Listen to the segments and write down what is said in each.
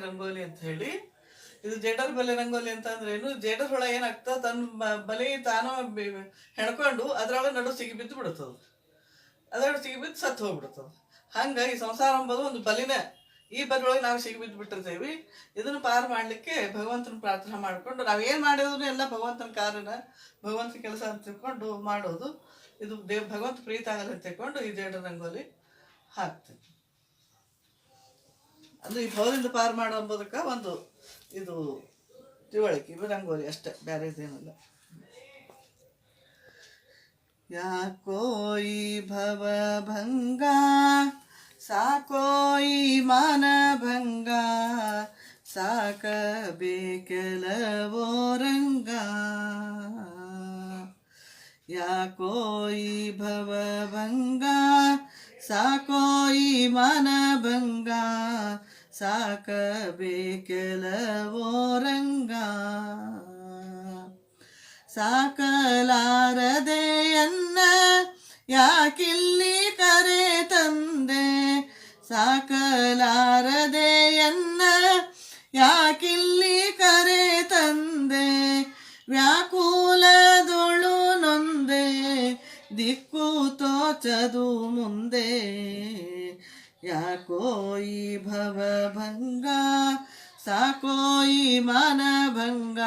ರಂಗೋಲಿ ಅಂತ ಹೇಳಿ. ಇದು ಜೇಡರ್ ಬಲೆ ರಂಗೋಲಿ ಅಂತ ಅಂದ್ರೆ ಏನು ಜೇಡರ್ ಹುಳ ಏನಾಗ್ತದ, ತನ್ನ ಬಲೆ ತಾನೋ ಹೆಣ್ಕೊಂಡು ಅದ್ರೊಳಗೆ ನಡು ಸಿಗಿ ಬಿದ್ದು ಬಿಡುತ್ತದ ಅದ್ರೊಳಗೆ ಸಿಗಿ ಬಿದ್ದು ಸತ್ತು ಹೋಗ್ಬಿಡ್ತದ. ಹಂಗ ಈ ಸಂಸಾರ ಅಂಬೋದು ಒಂದು ಬಲಿನೇ. ಈ ಬಲಿಯೊಳಗೆ ನಾವು ಸಿಗಿ ಬಿದ್ದು ಬಿಟ್ಟಿರ್ತೇವಿ. ಇದನ್ನು ಪಾರು ಮಾಡಲಿಕ್ಕೆ ಭಗವಂತನ ಪ್ರಾರ್ಥನೆ ಮಾಡ್ಕೊಂಡು, ನಾವು ಏನು ಮಾಡಿದ್ರು ಎಲ್ಲ ಭಗವಂತನ ಕಾರ್ಯನ, ಭಗವಂತನ ಕೆಲಸ ಅಂತ ತಿಳ್ಕೊಂಡು ಮಾಡೋದು. ಇದು ದೇವ್, ಭಗವಂತ ಪ್ರೀತ ಆಗಲ್ಲ ಅಂತ ತಿಳ್ಕೊಂಡು ಈ ಜೇಡರ್ ರಂಗೋಲಿ ಹಾಕ್ತೀವಿ ಅಂದ್ರೆ ಈ ಭವದಿಂದ ಪಾರು ಮಾಡೋ ಒಂದು ಇದು ತಿಳುವಳಿಕೆ ಇದು ರಂಗೋಲಿ ಅಷ್ಟೇ, ಬೇರೆ ಇದೇನಿಲ್ಲ. ಯಾಕೋ ಈ ಭವ ಭಂಗ, ಸಾಕೋ ಈ ಮಾನ ಭಂಗ, ಸಾಕಬೇಕೆಲವೋ ರಂಗ. ಯಾಕೋ ಈ ಭವ ಭಂಗ, ಸಾಕೋ ಈ ಮಾನ ಭಂಗ ಸಾಕಬೇಕೆಲವೋ ರಂಗ ಸಾಕಲಾರದೆಯನ್ನ ಯಾಕಿಲ್ಲಿ ಕರೆ ತಂದೆ? ಸಾಕಲಾರದೆಯನ್ನ ಯಾಕಿಲ್ಲಿ ಕರೆ ತಂದೆ? ವ್ಯಾಕುಲದೊಳು ನೊಂದೆ, ದಿಕ್ಕು ತೋಚದು ಮುಂದೆ. ಯಾಕೋ ಈ ಭವ ಭಂಗ ಸಾಕೋ ಈ ಮನ ಭಂಗ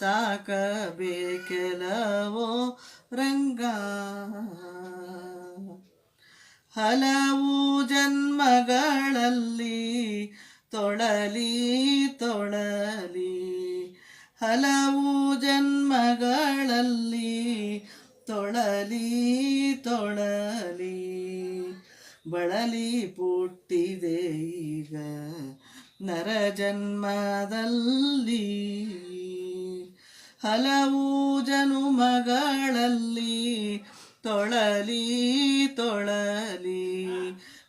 ಸಾಕಬೇಕೆಲವೋ ರಂಗ? ಹಲವು ಜನ್ಮಗಳಲ್ಲಿ ತೊಳಲಿ ತೊಳಲಿ, ಹಲವು ಜನ್ಮಗಳಲ್ಲಿ ತೊಳಲಿ ತೊಳಲಿ. ಬಳಲಿ ಪುಟ್ಟಿದೆ ಈಗ ನರ ಜನ್ಮದಲ್ಲಿ. ಹಲವು ಜನುಮಗಳಲ್ಲಿ ತೊಳಲಿ ತೊಳಲಿ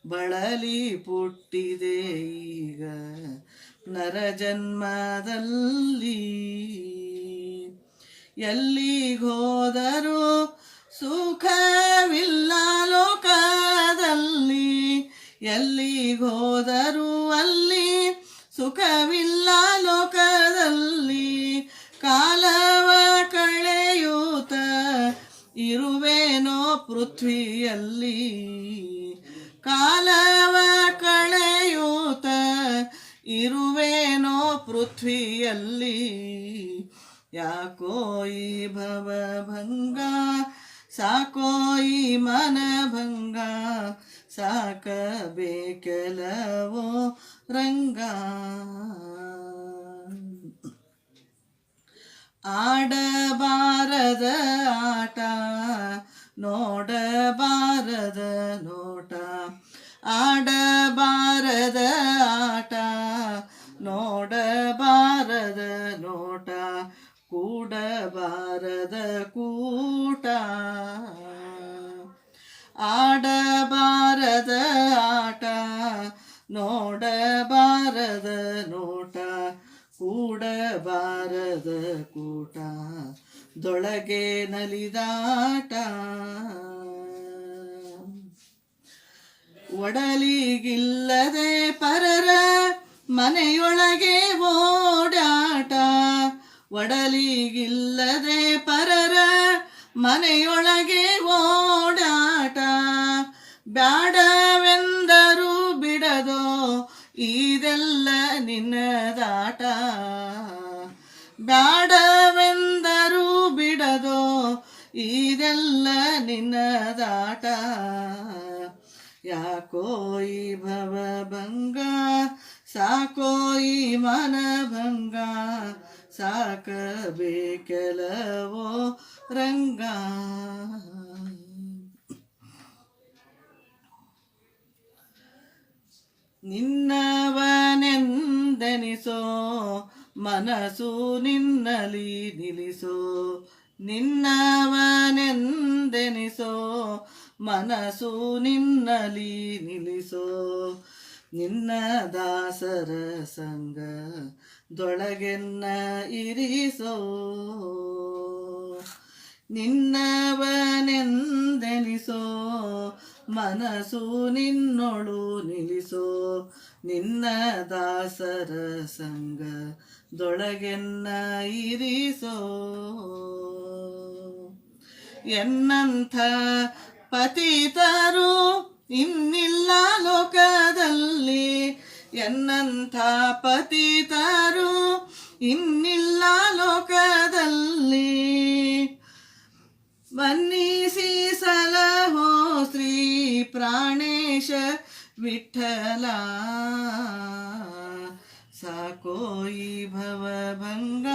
ಬಳಲಿ ಪುಟ್ಟಿದೆ ಈಗ ನರ ಜನ್ಮದಲ್ಲಿ. ಎಲ್ಲಿಗೋದರೂ ಸುಖವಿಲ್ಲ ಲೋಕದಲ್ಲಿ. ಎಲ್ಲಿಗೋದರೂ ಅಲ್ಲಿ ಸುಖವಿಲ್ಲ ಲೋಕದಲ್ಲಿ. ಕಾಲವ ಕಳೆಯೂತ ಇರುವೇನೋ ಪೃಥ್ವಿಯಲ್ಲಿ. ಕಾಲವ ಕಳೆಯೂತ ಇರುವೇನೋ ಪೃಥ್ವಿಯಲ್ಲಿ. ಯಾಕೋ ಈ ಭವ ಭಂಗ ಸಾಕೋ ಈ ಮನ ಭಂಗ ಸಾಕಬೇಕೆಲವೋ ರಂಗ. ಆಡಬಾರದ ಆಟ ನೋಡಬಾರದ ನೋಟ. ಆಡಬಾರದ ಆಟ ನೋಡಬಾರದ ಆಡಬಾರದ ಆಟ, ನೋಡಬಾರದ ನೋಟ, ಕೂಡಬಾರದ ಕೂಟ, ದೊಳಗೆ ನಲಿದಾಟ. ಒಡಲಿಗಿಲ್ಲದೆ ಪರರ ಮನೆಯೊಳಗೆ ಓಡಾಟ, ಒಡಲಿಗಿಲ್ಲದೆ ಪರರ ಮನೆಯೊಳಗೆ ಓಡಾಟ ಬ್ಯಾಡವೆಂದರು ಬಿಡದೋ ಇದೆಲ್ಲ ನಿನ್ನದಾಟ. ಬ್ಯಾಡವೆಂದರು ಬಿಡದೋ ಇದೆಲ್ಲ ನಿನ್ನದಾಟ. ಯಾಕೋ ಈ ಭವ ಭಂಗ, ಸಾಕೋ ಈ ಮನ ಭಂಗ, ಸಾಕಬೇಕೆಲವೋ ರಂಗ. ನಿನ್ನವನೆಂದೆನಿಸೋ ಮನಸು ನಿನ್ನಲಿ ನಿಲ್ಲಿಸೋ. ನಿನ್ನವನೆಂದೆನಿಸೋ ಮನಸ್ಸು ನಿನ್ನಲಿ ನಿಲ್ಲಿಸೋ. ನಿನ್ನ ದಾಸರ ಸಂಗ ದೊಳಗೆನ್ನ ಇರಿಸೋ. ನಿನ್ನವನೆಂದೆನಿಸೋ ಮನಸ್ಸು ನಿನ್ನೊಳು ನಿಲ್ಲಿಸೋ. ನಿನ್ನ ದಾಸರ ಸಂಗ ದೊಳಗೆನ್ನ ಇರಿಸೋ. ಎನ್ನಂಥ ಪತಿತರು ಇನ್ನಿಲ್ಲ ಲೋಕದಲ್ಲಿ. ಎನ್ನಂಥ ಪತಿತರು ಇನ್ನಿಲ್ಲ ಲೋಕದಲ್ಲಿ. ವಿಠಲ ಸಾಕೋ ಈ ಭವಭಂಗ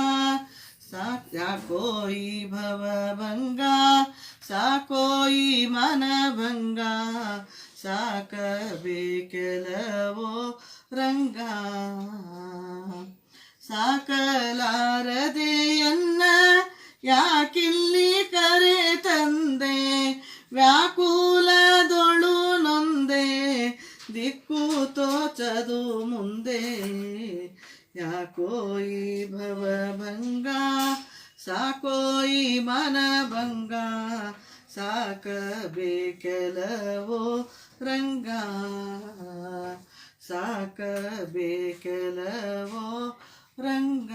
ಸಾಕ್ ಯಾಕೋ ಈ ಭವಭಂಗ ಸಾಕೋ ಈ ಮನಭಂಗ ಸಾಕಬೇಕೆಲವೋ ರಂಗ ಸಾಕಲಾರದೆಯನ್ನ ಯಾಕಿಲ್ಲಿ ದಿಕ್ಕು ತೋಚದು ಮುಂದೆ. ಯಾಕೋ ಈ ಭವಭಂಗ? ಸಾಕೋ ಈ ಮನಭಂಗ? ಸಾಕಬೇಕೆಲವೋ ರಂಗ? ಸಾಕಬೇಕೆಲವೋ ರಂಗ?